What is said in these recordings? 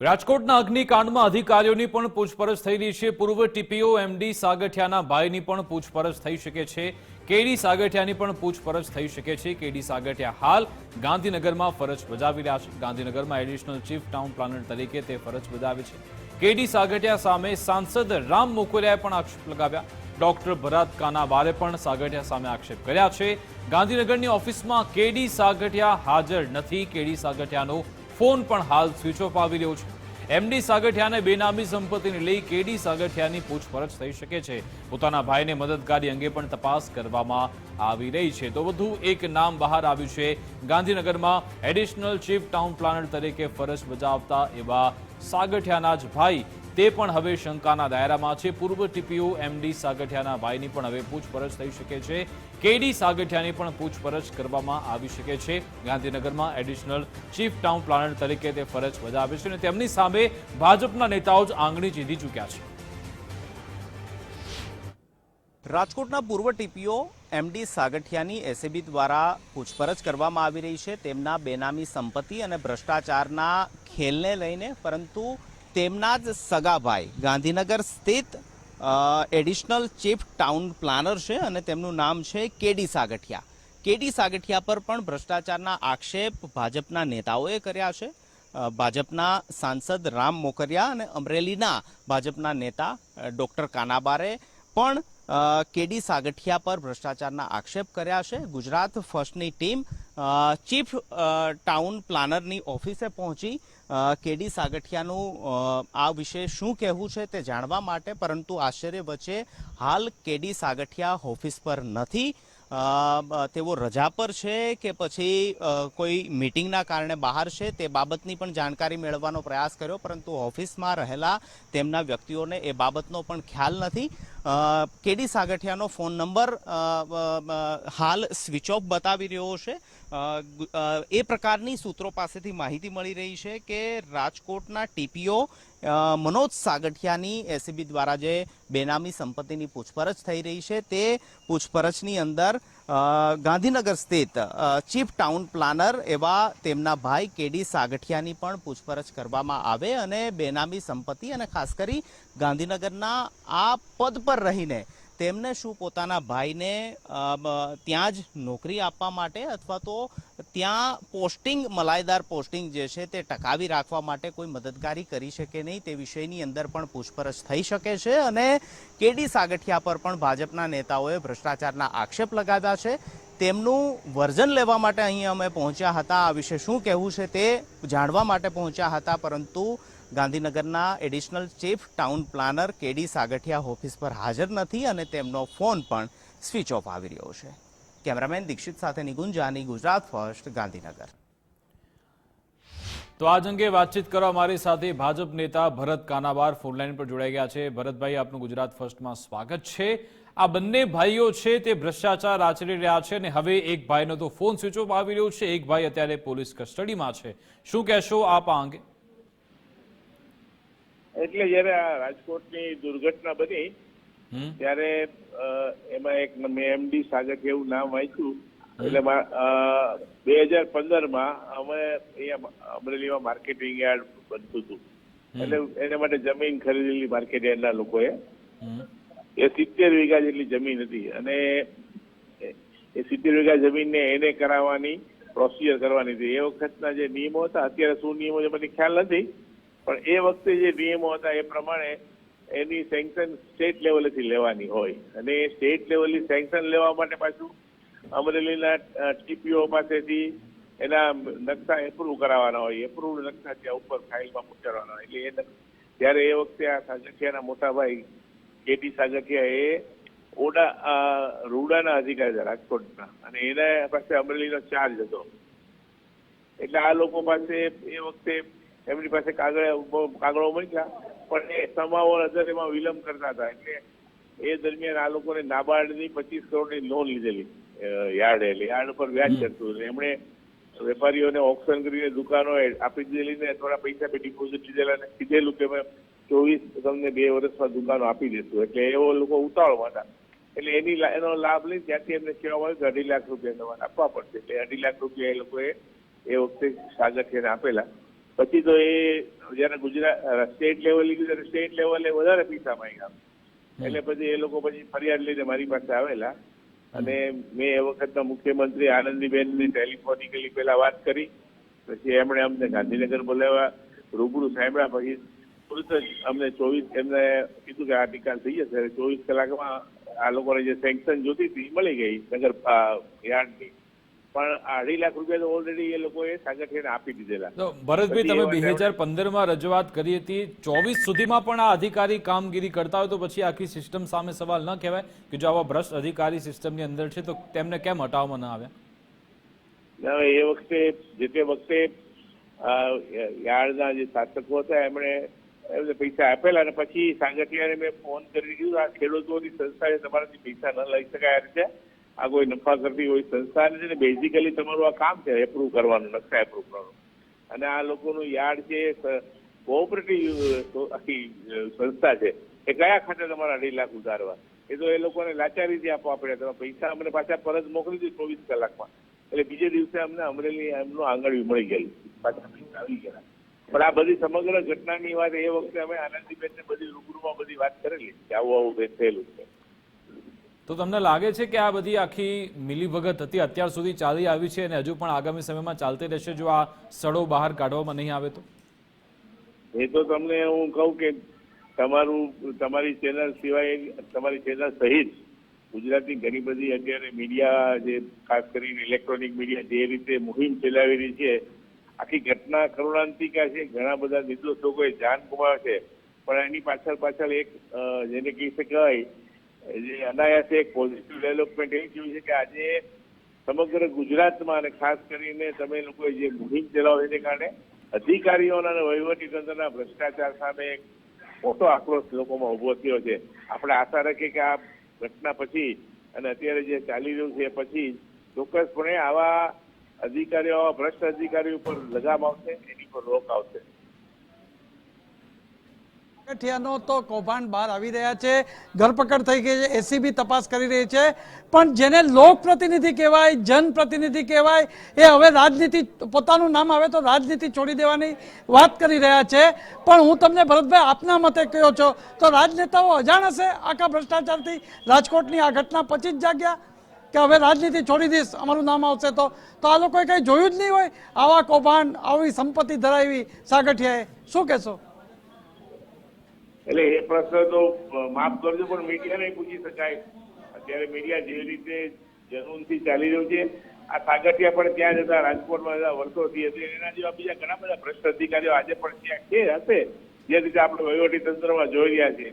રાજકોટના અગ્નિકાંડમાં અધિકારીઓની પણ પૂછપરછ થઈ રહી છે. પૂર્વ ટીપીઓ એમડી સાગઠિયાના ભાઈની પણ પૂછપરછ થઈ શકે છે. કેડી સાગઠિયાની પણ પૂછપરછ થઈ શકે છે. કેડી સાગઠિયા હાલ ગાંધીનગરમાં ફરજ બજાવી રહ્યા છે. ગાંધીનગરમાં એડિશનલ ચીફ ટાઉન પ્લાનર તરીકે તે ફરજ બજાવે છે. કેડી સાગઠિયા સામે સાંસદ રામ મોકરિયાએ પણ આક્ષેપ લગાવ્યા. ડોક્ટર ભરત કાનાવારે પણ સાગઠિયા સામે આક્ષેપ કર્યા છે. ગાંધીનગરની ઓફિસમાં કેડી સાગઠિયા હાજર નથી. કેડી સાગઠિયાનો ફોન પણ હાલ સ્વિચ ઓફ આવી રહ્યો છે. એમડી સાગઠિયાને બેનામી સંપત્તિને લઈ કેડી સાગઠિયાની પૂછપરછ થઈ શકે છે. પોતાના ભાઈને મદદગારી અંગે પણ તપાસ કરવામાં આવી રહી છે. તો વધુ એક નામ બહાર આવ્યું છે. ગાંધીનગરમાં એડિશનલ ચીફ ટાઉન પ્લાનર તરીકે ફરજ બજાવતા એવા સાગઠિયાના જ ભાઈ, તે પણ હવે શંકાના દાયરામાં છે. પૂર્વ ટીપીઓ એમડી સાગઠિયાના ભાઈની પણ હવે પૂછપરછ થઈ શકે છે. કેડી સાગઠિયાની પણ પૂછપરછ કરવામાં આવી શકે છે. ગાંધીનગરમાં એડિશનલ ચીફ ટાઉન પ્લાનર તરીકે તે ફરજ બજાવે છે અને તેમની સામે ભાજપના નેતાઓ જ આંગળી ચીધી ચૂક્યા છે. રાજકોટના પૂર્વ ટીપીઓ એમડી સાગઠિયાની એસીબી દ્વારા પૂછપરછ કરવામાં આવી રહી છે. તેમના બેનામી સંપત્તિ અને ભ્રષ્ટાચારના ખેલને લઈને, પરંતુ તેમના જ સગાભાઈ ગાંધીનગર સ્થિત એડિશનલ ચીફ ટાઉન પ્લાનર છે અને તેમનું નામ છે કેડી સાગઠિયા. કેડી સાગઠિયા પર પણ ભ્રષ્ટાચારના આક્ષેપ ભાજપના નેતાઓએ કર્યા છે. ભાજપના સાંસદ રામ મોકરિયા અને અમરેલીના ભાજપના નેતા ડૉક્ટર કાનાબારે પણ કેડી સાગઠિયા પર ભ્રષ્ટાચારના આક્ષેપ કર્યા છે. ગુજરાત ફર્સ્ટની ટીમ ચીફ ટાઉન પ્લાનરની ઓફિસે પહોંચી. કેડી સાગઠિયાનું આ વિશે શું કહેવું છે તે જાણવા માટે, પરંતુ આશ્ચર્ય વચ્ચે હાલ કેડી સાગઠિયા ઓફિસ પર નથી. તેઓ રજા પર છે કે પછી કોઈ મિટિંગના કારણે બહાર છે તે બાબતની પણ જાણકારી મેળવવાનો પ્રયાસ કર્યો, પરંતુ ઓફિસમાં રહેલા તેમના વ્યક્તિઓને એ બાબતનો પણ ખ્યાલ નથી. કેડી સાગઠિયાનો ફોન નંબર હાલ સ્વિચ ઓફ બતાવી રહ્યો છે. એ પ્રકારની સૂત્રો પાસેથી માહિતી મળી રહી છે કે રાજકોટના ટીપીઓ મનોજ સાગઠિયાની એસીબી દ્વારા જે બેનામી સંપત્તિની પૂછપરછ થઈ રહી છે, તે પૂછપરછની અંદર ગાંધીનગર સ્થિત ચીફ ટાઉન પ્લાનર એવા તેમના ભાઈ કેડી સાગઠિયાની પણ પૂછપરછ કરવામાં આવે અને બેનામી સંપત્તિ અને ખાસ કરી ગાંધીનગરના આ પદ પર રહીને તેમને શું પોતાના ભાઈને ત્યાં જ નોકરી આપવા માટે અથવા તો ત્યાં પોસ્ટિંગ, મલાઈદાર પોસ્ટિંગ જે છે તે ટકાવી રાખવા માટે કોઈ મદદગારી કરી શકે નહીં તે વિષયની અંદર પણ પૂછપરછ થઈ શકે છે અને કેડી સાગઠિયા પર પણ ભાજપના નેતાઓએ ભ્રષ્ટાચારના આક્ષેપ લગાવ્યા છે. તેમનું વર્જન લેવા માટે અહીં અમે પહોંચ્યા હતા. આ વિશે શું કહેવું છે તે જાણવા માટે પહોંચ્યા હતા, પરંતુ ગાંધીનગરના additional chief town planner KD Sagathiya office પર હાજર નથી અને તેમનો ફોન પણ સ્વિચ ઓફ આવી રહ્યો છે. કેમેરામેન દીક્ષિત સાથે નિગુંજ જાની, ગુજરાત ફર્સ્ટ, ગાંધીનગર. તો આજ અંગે વાતચીત કરવા મારી સાથે ભાજપ નેતા ભરત કાનાવાર ફોનલાઈન પર જોડાઈ ગયા છે. ભરતભાઈ, આપનું ગુજરાત ફર્સ્ટમાં સ્વાગત છે. આ બંને ભાઈઓ છે તે ભ્રષ્ટાચાર આચરી રહ્યા છે અને હવે એક ભાઈનો તો ફોન સ્વિચ ઓફ આવી રહ્યો છે. એક ભાઈ અત્યારે પોલીસ કસ્ટડીમાં છે. શું કહેશો આપ આ અંગે? એટલે જયારે આ રાજકોટની દુર્ઘટના બની ત્યારે એમાં એક મેં એમડી સાગર એવું નામ વાંચ્યું. એટલે બે હજાર પંદરમાં અમે અહીંયા અમરેલીમાં માર્કેટિંગ યાર્ડ બનતું હતું. એટલે એના માટે જમીન ખરીદેલી માર્કેટ યાર્ડના લોકોએ. એ સિત્તેર વીઘા જેટલી જમીન હતી અને એ- એ સિત્તેર વીઘા જમીનને એને કરાવવાની પ્રોસિજર કરવાની હતી. એ વખતના જે નિયમો હતા અત્યારે શું નિયમો છે મને ખ્યાલ નથી. પણ એ વખતે જે નિયમો હતા એ પ્રમાણે એની સેન્કશન સ્ટેટ લેવલેથી લેવાની હોય. અને એ સ્ટેટ લેવલની સેન્કશન લેવા માટે પાછું અમરેલીના ટીપીઓ પાસેથી એના નકશા એપ્રુવ કરાવવાના હોય. એપ્રુવ નકશા ત્યાં ઉપર ફાઇલમાં પહોંચાડવાના હોય. એટલે એ ત્યારે એ વખતે આ સાગઠિયાના મોટાભાઈ કેટી સાગઠિયા એ ઓડા રૂડાના અધિકારી હતા, રાજકોટના. અને એના પાસે અમરેલીનો ચાર્જ હતો. એટલે આ લોકો પાસે એ વખતે એમની પાસે કાગળ કાગળો મૂક્યા પણ એ સમાવો નજર એમાં વિલંબ કરતા હતા. એટલે એ દરમિયાન આ લોકોને નાબાર્ડની પચીસ કરોડની લોન લીધેલી યાર્ડ. એટલે યાર્ડ પર વ્યાજ ચડતું એમણે વેપારીઓને ઓપ્શન કરીને દુકાનો આપી દીધેલી ને થોડા પૈસા પે ડિપોઝિટ લીધેલા ને કીધેલું કે અમે ચોવીસ તમને બે વર્ષમાં દુકાનો આપી દેશું. એટલે એવો લોકો ઉતાવળમાં હતા. એટલે એની એનો લાભ લઈ ત્યાંથી એમને કહેવામાં આવ્યું કે અઢી લાખ રૂપિયા તમારે આપવા પડશે. એટલે અઢી લાખ રૂપિયા એ લોકોએ એ વખતે સાગઠિયાને આપેલા. પછી તો એ જયારે ગુજરાત સ્ટેટ લેવલે ત્યારે સ્ટેટ લેવલે વધારે પૈસા માંગ્યા. એટલે પછી એ લોકો પછી ફરિયાદ લઈને મારી પાસે આવેલા. અને મેં એ વખતના મુખ્યમંત્રી આનંદીબેનને ટેલિફોનિકલી પેલા વાત કરી. પછી એમણે અમને ગાંધીનગર બોલાવ્યા. રૂબરૂ સાંભળ્યા. પછી તુરંત જ અમને ચોવીસ એમને કીધું કે આ નિકાલ થઈ જશે. ચોવીસ કલાકમાં આ લોકોને જે સેન્કશન જોતી હતી મળી ગઈ. નગર યાર્ડની. પણ અઢી લાખ રૂપિયા તો ઓલરેડી એ લોકોએ સાગઠિયાને આપી દીધેલા. તો ભરતભાઈ તમે બે હજાર પંદરમાં રજૂઆત કરી હતી. ચોવીસ સુધીમાં પણ આ અધિકારી કામગીરી કરતા હોય તો પછી આખી સિસ્ટમ સામે સવાલ ન કહેવાય કે જો આવા ભ્રષ્ટ અધિકારી સિસ્ટમની અંદર છે તો તેમને કેમ હટાવવામાં ન આવ્યા એ વખતે જે તે વખતે યાર્ડના જે શાસકો હતા એમણે એમને પૈસા આપેલા અને પછી સાંગઠિયાને મેં ફોન કરી દીધું આ ખેડૂતોની સંસ્થા છે તમારાથી પૈસા ન લઈ શકાય આ રીતે. આ કોઈ નફા કરતી હોય સંસ્થા છે ને બેઝિકલી તમારું આ કામ છે એપ્રુવ કરવાનું, નકશા એપ્રુવ કરવાનું. અને આ લોકોનું યાર્ડ છે કોઓપરેટિવ આખી સંસ્થા છે. એ કયા ખાતે તમારા અઢી લાખ ઉધારવા? એ તો એ લોકોને લાચારીથી આપવા પડ્યા તમે પૈસા અમને પાછા પરત મોકલી દીધું ચોવીસ કલાકમાં. એટલે બીજે દિવસે અમને અમરેલી એમનું આંગળવી મળી ગયેલી. પાછા આવી ગયા પણ આ બધી સમગ્ર ઘટનાની વાત એ વખતે અમે આનંદીબેનને બધી રૂબરૂમાં બધી વાત કરેલી. કે આવું આવું થયેલું છે. તો તમને લાગે છે કે આ બધી આખી મિલીભગત હતી? અત્યાર સુધી ચાલી આવી છે અને હજુ પણ આગામી સમયમાં ચાલતી રહેશે જો આ સડો બહાર કાઢવામાં નહીં આવે તો? એ તો તમને હું કહું કે તમારું, તમારી ચેનલ સિવાય, તમારી ચેનલ સહિત ગુજરાતની ઘણી બધી અત્યારે મીડિયા જે ખાસ કરીને ઇલેક્ટ્રોનિક મીડિયા જે રીતે મુહિમ ચલાવી રહી છે, આખી ઘટના કરુણાંતિકા છે, ઘણા બધા નિર્દોષ લોકોએ જાન ગુમાવે છે. પણ એની પાછળ પાછળ એક જેને કહી શકાય જે અનાયાસે એક પોઝિટિવ ડેવલપમેન્ટ એ થયું છે કે આજે સમગ્ર ગુજરાતમાં અને ખાસ કરીને તમે લોકોએ જે મુહિમ ચલાવો એને કારણે અધિકારીઓના અને વહીવટી તંત્રના ભ્રષ્ટાચાર સામે એક મોટો આક્રોશ લોકોમાં ઊભો થયો છે. આપણે આશા રાખીએ કે આ ઘટના પછી અને અત્યારે જે ચાલી રહ્યું છે પછી ચોક્કસપણે આવા અધિકારીઓ ભ્રષ્ટ અધિકારીઓ ઉપર લગામ આવશે, એની પર રોક આવશે. સાગઠિયાનો તો કૌભાંડ બહાર આવી રહ્યા છે. ધરપકડ થઈ ગઈ છે. એસીબી તપાસ કરી રહી છે. પણ જેને લોકપ્રતિનિધિ કહેવાય, જનપ્રતિનિધિ કહેવાય, એ હવે રાજનીતિ પોતાનું નામ આવે તો રાજનીતિ છોડી દેવાની વાત કરી રહ્યા છે. પણ હું તમને ભરતભાઈ, આપના મતે કહ્યો છો, તો રાજનેતાઓ અજાણ હશે આખા ભ્રષ્ટાચારથી? રાજકોટની આ ઘટના પછી જ જાગ્યા કે હવે રાજનીતિ છોડી દઈશ, અમારું નામ આવશે તો? તો આ લોકોએ કંઈ જોયું જ નહીં હોય? આવા કૌભાંડ, આવી સંપત્તિ ધરાવી સાગઠિયાએ. શું કહેશો? એટલે એ પ્રશ્ન તો માફ કરજો, પણ મીડિયાને પૂછી શકાય. અત્યારે મીડિયા જે રીતે જનૂનથી ચાલી રહ્યું છે, આ સાગઠિયા પણ ત્યાં જતા રાજકોટમાં જતા વર્ષોથી હતી. એના જેવા બીજા ઘણા બધા ભ્રષ્ટ અધિકારીઓ આજે પણ ત્યાં છે, હશે, જે રીતે આપણે વહીવટી તંત્રમાં જોઈ રહ્યા છીએ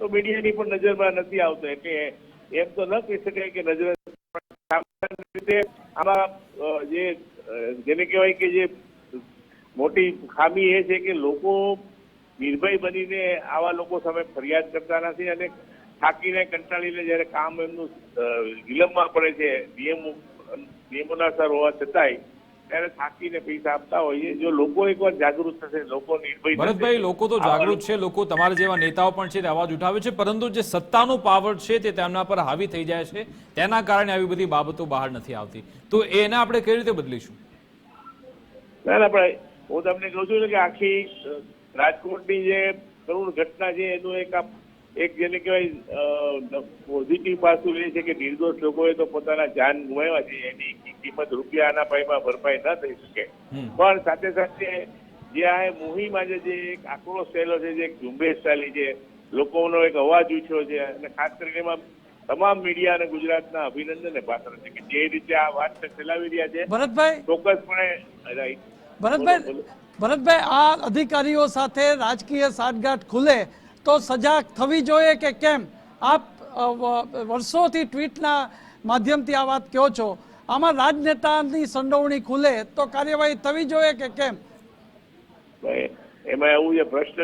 તો મીડિયાની પણ નજરમાં નથી આવતો, એટલે એમ તો ન કહી શકાય કે નજર રીતે આમાં જે જેને કહેવાય કે જે મોટી ખામી એ છે કે લોકો નિર્ભય બનીને આવા લોકો સામે ફરિયાદ કરતા નથી અને થાકીને કંટાળીને જ્યારે કામ એમનું વિલંબમાં પડે છે નિયમો નિયમોના સર હોવા છતાંય ત્યારે થાકીને પૈસા આપતા હોઈએ. જો લોકો એકવાર જાગૃત થશે લોકો નિર્ભય ભરતભાઈ લોકો તો જાગૃત છે લોકો તમારા જેવા નેતાઓ પણ છે તે અવાજ ઉઠાવે છે પરંતુ જે સત્તાનો પાવર છે તે તેમના પર હાવી થઈ જાય છે. તેના કારણે આવી બધી બાબતો બહાર નથી આવતી. તો એને આપણે કઈ રીતે બદલીશું? ના ના પણ હું તમને કહું છું કે આખી રાજકોટની જે કરુણ ઘટના છે એનું એક આ એક જેને કહેવાય પોઝિટિવ પાસું એ છે કે નિર્દોષ લોકોએ તો પોતાના જાન ગુમાવ્યા છે. એની કિંમત રૂપિયાના પાઈમાં ભરપાઈ ન થઈ શકે. પણ સાથે સાથે જે આ મુહિમ આજે જે એક આક્રોશ થયેલો છે જે એક ઝુંબેશ ચાલી છે લોકોનો એક અવાજ ઉઠ્યો છે અને ખાસ કરીને એમાં તમામ મીડિયા અને ગુજરાતના અભિનંદનને પાત્ર છે કે જે રીતે આ વાત ફેલાવી રહ્યા છે. ભરતભાઈ? ચોક્કસપણે રાઈટ. ભરતભાઈ. ભરતભાઈ, આ અધિકારીઓ સાથે રાજકીય સાઠગાંઠ ખુલે તો સજા થવી જોઈએ કે કેમ? આપ વર્ષોથી ટ્વીટના માધ્યમથી આ વાત કહો છો. આમાં રાજનેતાની સંડોવણી ખુલે તો કાર્યવાહી થવી જોઈએ કે કેમ? એમાં એવું છે, ભ્રષ્ટ,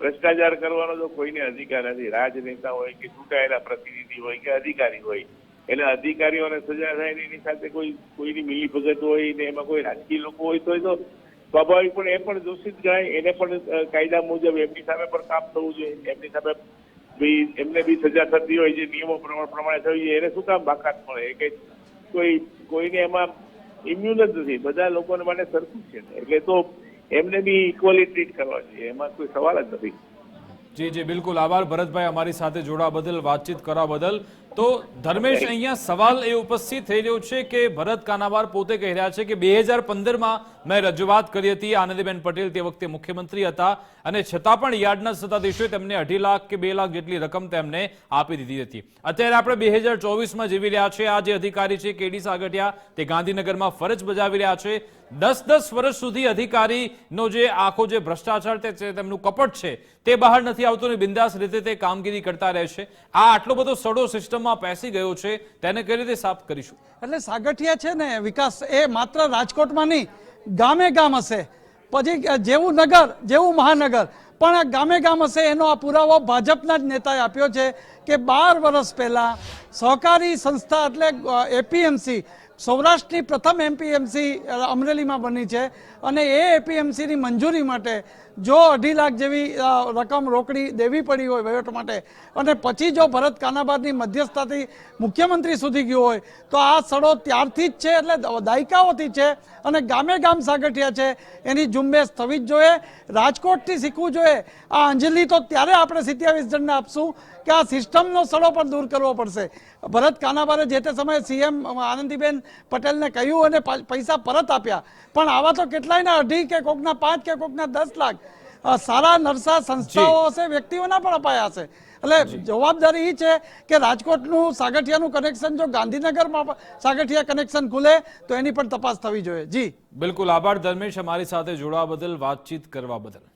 ભ્રષ્ટાચાર કરવાનો તો કોઈને અધિકાર નથી. રાજનેતા હોય કે ચૂંટાયેલા પ્રતિનિધિ હોય કે અધિકારી હોય એટલે અધિકારીઓને સજા થાય એની સાથે કોઈ, કોઈની મિલીભગત હોય ને એમાં કોઈ રાજકીય લોકો હોય તો સ્વાભાવિક પણ એ પણ દોષિત ગણાય. એને પણ કાયદા મુજબ એમની સામે પણ કામ થવું જોઈએ. એમની સામે બી એમને બી સજા થતી હોય જે નિયમો પ્રમાણે થવી જોઈએ. એને શું કામ બાકાત મળે? કઈ કોઈ કોઈને એમાં ઇમ્યુન જ નથી. બધા લોકોને માટે સરખું છે એટલે તો એમને બી ઇક્વલી ટ્રીટ કરવા જોઈએ. એમાં કોઈ સવાલ જ નથી. જી જી બિલકુલ. આભાર. ભરતભાઈ અમારી સાથે જોડા બદલ વાતચીત કરવા બદલ. તો ધર્મેશ અહીંયા સવાલ એ ઉપસ્થિત થઈ રહ્યો છે કે ભરત કાનાબાર પોતે કહી રહ્યા છે કે બે હજાર પંદરમાં મેં રજૂઆત કરી હતી, આનંદીબેન પટેલ તે વખતે મુખ્યમંત્રી હતા અને છતાં પણ યાર્ડના સત્તાધીશોએ તેમને અઢી લાખ કે બે લાખ જેટલી રકમ તેમને આપી દીધી હતી. અત્યારે આપણે બે હજાર ચોવીસમાં જીવી રહ્યા છે. આ જે અધિકારી છે, કેડી સાગઠિયા, તે ગાંધીનગરમાં ફરજ બજાવી રહ્યા છે. દસ દસ વર્ષ સુધી અધિકારીનો જે આખો જે ભ્રષ્ટાચાર તે તેમનું કપટ છે, તે બહાર નથી આવતું અને બિંદાસ રીતે તે કામગીરી કરતા રહે છે. આ આટલો બધો સડો સિસ્ટમમાં પેસી ગયો છે, તેને કઈ રીતે સાફ કરીશું? એટલે સાગઠિયા છે ને, વિકાસ એ માત્ર રાજકોટમાં નહીં ગામે ગામ હશે. પછી જેવું નગર, જેવું મહાનગર, પણ આ ગામે ગામ હશે એનો આ પુરાવો ભાજપના જ નેતાએ આપ્યો છે કે બાર વર્ષ પહેલાં સહકારી સંસ્થા એટલે એપીએમસી સૌરાષ્ટ્રની પ્રથમ એમપીએમસી અમરેલીમાં બની છે. અને એ એપીએમસીની મંજૂરી માટે જો અઢી લાખ જેવી રકમ રોકડી દેવી પડી હોય વહીવટ માટે, અને પછી જો ભરત કાનાબારની મધ્યસ્થતાથી મુખ્યમંત્રી સુધી ગયો હોય, તો આ સડો ત્યારથી જ છે, એટલે દાયકાઓથી છે, અને ગામે ગામ સાગઠિયા છે. એની ઝુંબેશ થવી જ જોઈએ, રાજકોટથી શીખવું જોઈએ. આ અંજલિ તો ત્યારે આપણે સિત્યાવીસ જણને આપશું કે આ સિસ્ટમનો સડો પણ દૂર કરવો પડશે. ભરત કાનાબારે જે તે સમયે સીએમ આનંદીબેન પટેલને કહ્યું અને પૈસા પરત આપ્યા. પણ આવા તો કેટલાયના અઢી કે કોકના પાંચ કે કોકના દસ લાખ સારા નરસા સંસ્થાઓ હશે વ્યક્તિઓના પણ અપાયા હશે એટલે જવાબદારી એ છે કે રાજકોટનું સાગઠિયાનું કનેક્શન જો ગાંધીનગરમાં સાગઠિયા કનેક્શન ખુલે તો એની પણ તપાસ થવી જોઈએ. જી. બિલકુલ. આભાર ધર્મેશ અમારી સાથે જોડાવા બદલ વાતચીત કરવા બદલ.